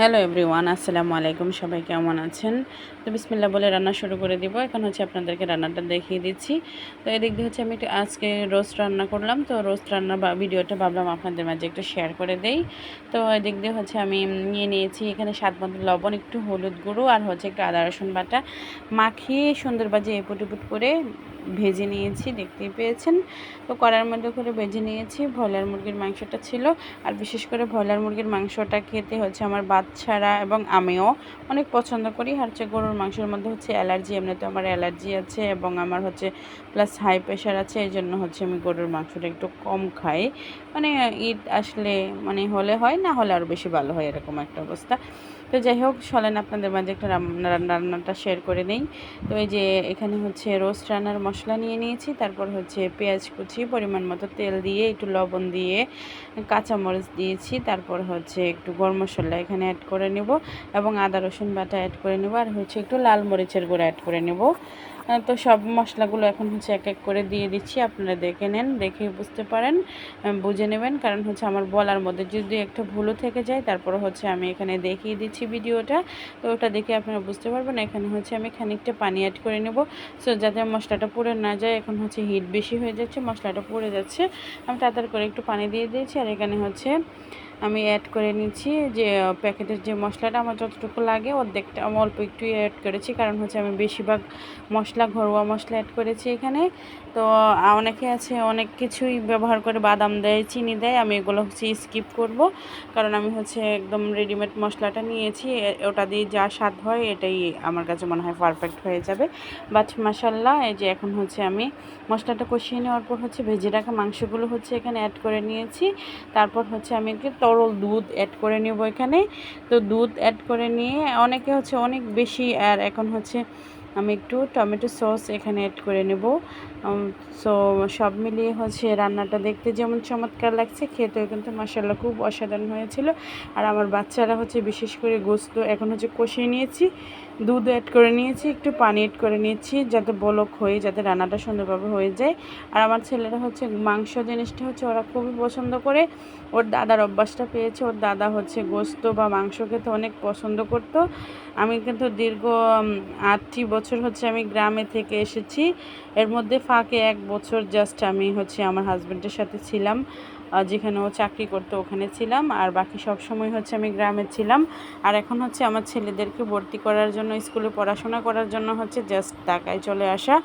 Hello everyone, আসসালামু আলাইকুম। সবাই কেমন আছেন? তো বিসমিল্লা বলে রান্না শুরু করে দিব। এখন হচ্ছে আপনাদেরকে রান্নাটা দেখিয়ে দিচ্ছি। তো এদিক দিয়ে হচ্ছে আমি একটু আজকে রোস্ট রান্না করলাম। তো রোস্ট রান্নার বা ভিডিওটা ভাবলাম আপনাদের মাঝে একটু শেয়ার করে দেই। তো এদিক দিয়ে হচ্ছে আমি নিয়ে নিয়েছি এখানে স্বাদ মতো লবণ, একটু হলুদ গুঁড়ো আর হচ্ছে একটু আদা রসুন বাটা। মাখিয়ে সুন্দর বাজে এপুট এপুট করে ভেজে নিয়েছি, দেখতেই পেয়েছেন। তো কড়ার মধ্যে করে ভেজে নিয়েছি। ব্রয়লার মুরগির মাংসটা ছিল। আর বিশেষ করে ব্রয়লার মুরগির মাংসটা খেতে হচ্ছে আমার বাচ্চারা এবং আমিও অনেক পছন্দ করি। আর হচ্ছে গরুর মাংসের মধ্যে হচ্ছে অ্যালার্জি এমনিতে আমার অ্যালার্জি আছে এবং আমার হচ্ছে প্লাস হাই প্রেশার আছে, এই জন্য হচ্ছে আমি গরুর মাংসটা একটু কম খাই। মানে ঈদ আসলে মানে হলে হয়, না হলে আরও বেশি ভালো হয়, এরকম একটা অবস্থা। তো যাই হোক চলেন আপনাদের মাঝে একটা রান্নাটা শেয়ার করে নেই। তো এই যে এখানে হচ্ছে রোস্ট রান্নার মশলা নিয়ে নিয়েছি, তারপর হচ্ছে পেঁয়াজ কুচি, পরিমাণ মতো তেল দিয়ে একটু লবণ দিয়ে কাঁচামরিচ দিয়েছি, তারপর হচ্ছে একটু গরম মশলা এখানে অ্যাড করে নেব এবং আদা রসুন বাটা অ্যাড করে নেব, আর হচ্ছে একটু লাল মরিচের গুঁড়া অ্যাড করে নেব। তো সব মশলাগুলো এখন হচ্ছে এক এক করে দিয়ে দিচ্ছি। আপনারা দেখে নেন, দেখে বুঝতে পারেন বুঝে নেবেন। কারণ হচ্ছে আমার বলার মধ্যে যদি একটা ভুলও থেকে যায় তারপর হচ্ছে আমি এখানে দেখিয়ে দিচ্ছি ভিডিওটা। তো ওটা দেখে আপনারা বুঝতে পারবেন। এখানে হচ্ছে আমি খানিকটা পানি অ্যাড করে নেব। সো যাতে মশলাটা পুড়ে না যায়, এখন হচ্ছে হিট বেশি হয়ে যাচ্ছে, মশলাটা পুড়ে যাচ্ছে। আমি তাড়াতাড়ি করে একটু পানি দিয়ে দিয়েছি। আর এখানে হচ্ছে আমি অ্যাড করে নিচ্ছি যে প্যাকেটের যে মশলাটা আমার যতটুকু লাগে অর্ধেকটা আমি অল্প একটু অ্যাড করেছি। কারণ হচ্ছে আমি বেশিরভাগ মশলা, ঘরোয়া মশলা অ্যাড করেছি এখানে। তো অনেকে আছে, অনেক কিছুই ব্যবহার করে বাদাম দেয়, চিনি দেয়। আমি এগুলো হচ্ছে স্কিপ করব। কারণ আমি হচ্ছে একদম রেডিমেড মশলাটা নিয়েছি। ওটা দিয়ে যা স্বাদ হয় এটাই আমার কাছে মনে হয় পারফেক্ট হয়ে যাবে। বাট মাসাল্লাহ এই যে এখন হচ্ছে আমি মশলাটা কষিয়ে নেওয়ার পর হচ্ছে ভেজে রাখা মাংসগুলো হচ্ছে এখানে অ্যাড করে নিয়েছি। তারপর হচ্ছে আমি একটু তরল দুধ অ্যাড করে নেব এখানে। তো দুধ অ্যাড করে নিয়ে অনেকে হচ্ছে অনেক বেশি, আর এখন হচ্ছে আমি একটু টমেটো সস এখানে অ্যাড করে নেব। সো সব মিলিয়ে হচ্ছে রান্নাটা দেখতে যেমন চমৎকার লাগছে, খেতেও কিন্তু মশলা খুব অসাধারণ হয়েছিল। আর আমার বাচ্চারা হচ্ছে বিশেষ করে গোস্ত এখন হচ্ছে কষিয়ে নিয়েছি। দুধ অ্যাড করে নিয়েছি, একটু পানি অ্যাড করে নিয়েছি যাতে বলক হয়ে, যাতে রান্নাটা সুন্দরভাবে হয়ে যায়। আর আমার ছেলেরা হচ্ছে মাংস জিনিসটা হচ্ছে ওরা খুবই পছন্দ করে। ওর দাদার অভ্যাসটা পেয়েছে, ওর দাদা হচ্ছে গোস্ত বা মাংস খেতে অনেক পছন্দ করত। আমি কিন্তু দীর্ঘ আটটি বছর হচ্ছে আমি গ্রামে থেকে এসেছি। এর মধ্যে ফাঁকে এক বছর জাস্ট আমি হচ্ছে আমার হাজব্যান্ডের সাথে ছিলাম। যেখানে ও চাকরি করতো, ওখানে ছিলাম। আর বাকি সব সময় হচ্ছে আমি গ্রামে ছিলাম। আর এখন হচ্ছে আমার ছেলেদেরকে ভর্তি করার জন্য, স্কুলে পড়াশোনা করার জন্য হচ্ছে জাস্ট ঢাকায় চলে আসা।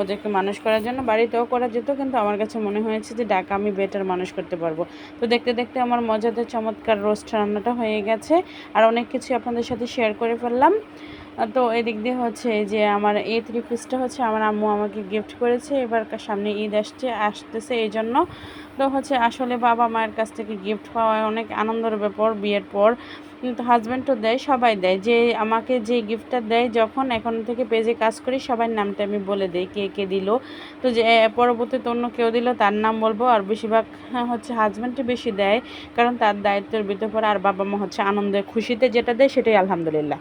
ওদেরকে মানুষ করার জন্য বাড়িতেও করা যেত, কিন্তু আমার কাছে মনে হয়েছে যে ঢাকা আমি বেটার মানুষ করতে পারব। তো দেখতে দেখতে আমার মজাদার, চমৎকার রোস্ট রান্নাটা হয়ে গেছে। আর অনেক কিছু আপনাদের সাথে শেয়ার করে ফেললাম। তো এদিক দিয়ে হচ্ছে যে আমার এই থ্রি পিসটা হচ্ছে আমার আম্মু আমাকে গিফট করেছে। এবার সামনে ঈদ আসছে আসতেছে এই জন্য। তো হচ্ছে আসলে বাবা মায়ের কাছ থেকে গিফট পাওয়া অনেক আনন্দের ব্যাপার বিয়ের পর। কিন্তু হাজব্যান্ডও দেয় সবাই দেয়। যে আমাকে যে গিফটটা দেয় যখন এখন থেকে পেজে কাজ করি সবার নামটা আমি বলে দিই কে কে দিল। তো যে পরবর্তীতে অন্য কেউ দিল তার নাম বলব। আর বেশিরভাগ হ্যাঁ, হচ্ছে হাজব্যান্ডে বেশি দেয় কারণ তার দায়িত্বের ভিতর পরে আর বাবা মা হচ্ছে আনন্দে খুশিতে যেটা দেয় সেটাই আলহামদুলিল্লাহ।